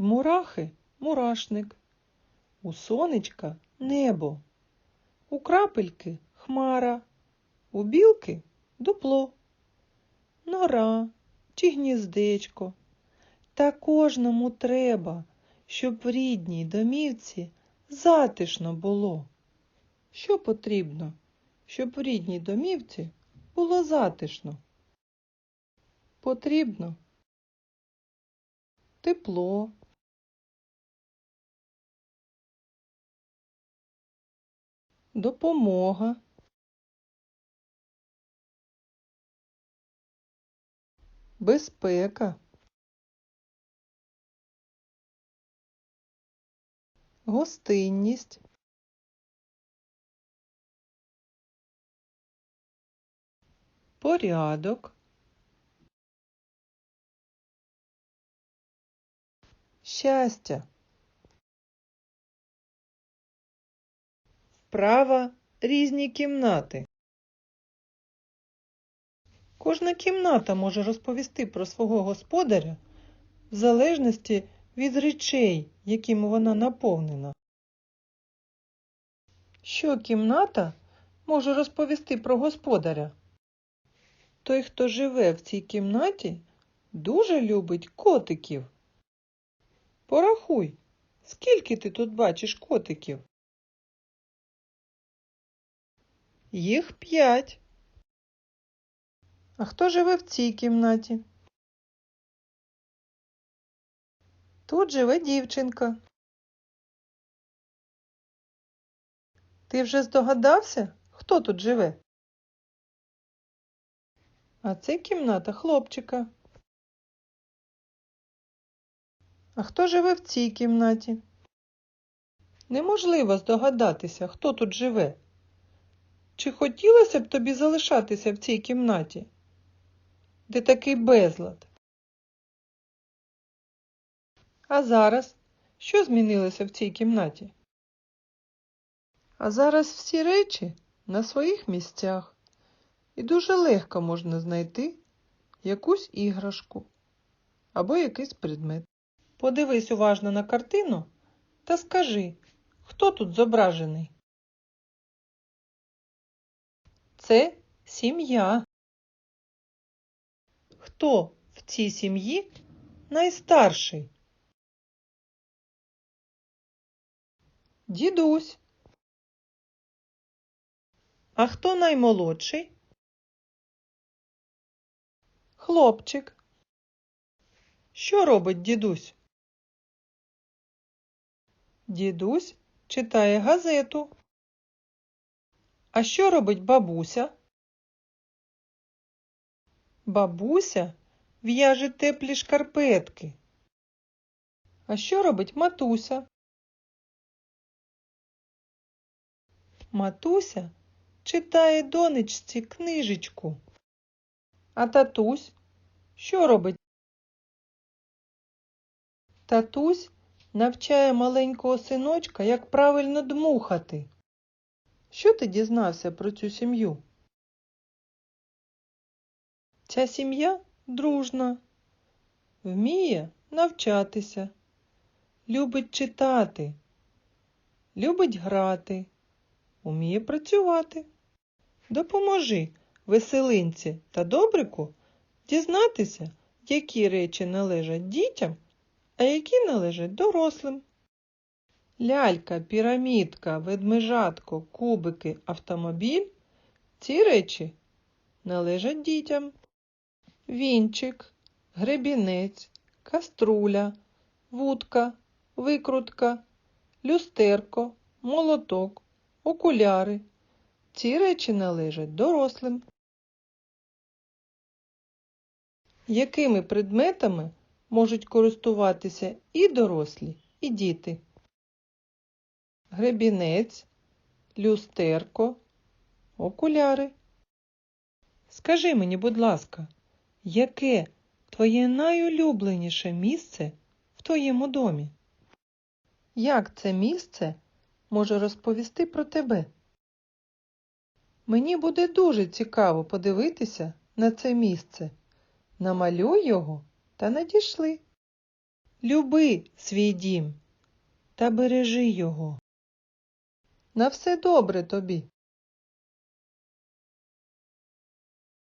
В мурахи мурашник, у сонечка небо, у крапельки хмара, у білки дупло, нора чи гніздечко. Та кожному треба, щоб в рідній домівці затишно було. Що потрібно, щоб в рідній домівці було затишно? Потрібно тепло, допомога, безпека, гостинність, порядок, щастя. Вправа різні кімнати. Кожна кімната може розповісти про свого господаря в залежності від речей, якими вона наповнена. Що кімната може розповісти про господаря? Той, хто живе в цій кімнаті, дуже любить котиків. Порахуй, скільки ти тут бачиш котиків? Їх п'ять. А хто живе в цій кімнаті? Тут живе дівчинка. Ти вже здогадався, хто тут живе? А це кімната хлопчика. А хто живе в цій кімнаті? Неможливо здогадатися, хто тут живе. Чи хотілося б тобі залишатися в цій кімнаті, де такий безлад? А зараз що змінилося в цій кімнаті? А зараз всі речі на своїх місцях, і дуже легко можна знайти якусь іграшку або якийсь предмет. Подивись уважно на картину та скажи, хто тут зображений? Це сім'я. Хто в цій сім'ї найстарший? Дідусь. А хто наймолодший? Хлопчик. Що робить дідусь? Дідусь читає газету. А що робить бабуся? Бабуся в'яже теплі шкарпетки. А що робить матуся? Матуся читає донечці книжечку. А татусь що робить? Татусь навчає маленького синочка, як правильно дмухати. Що ти дізнався про цю сім'ю? Ця сім'я дружна, вміє навчатися, любить читати, любить грати, уміє працювати. Допоможи веселинці та добрику дізнатися, які речі належать дітям, а які належать дорослим. Лялька, пірамідка, ведмежатко, кубики, автомобіль ці речі належать дітям. Вінчик, гребінець, каструля, вудка, викрутка, люстерко, молоток, окуляри. Ці речі належать дорослим. Якими предметами можуть користуватися і дорослі, і діти? Гребінець, люстерко, окуляри. Скажи мені, будь ласка, яке твоє найулюбленіше місце в твоєму домі? Як це місце може розповісти про тебе? Мені буде дуже цікаво подивитися на це місце. Намалюй його та надішли. Люби свій дім та бережи його. На все добре тобі.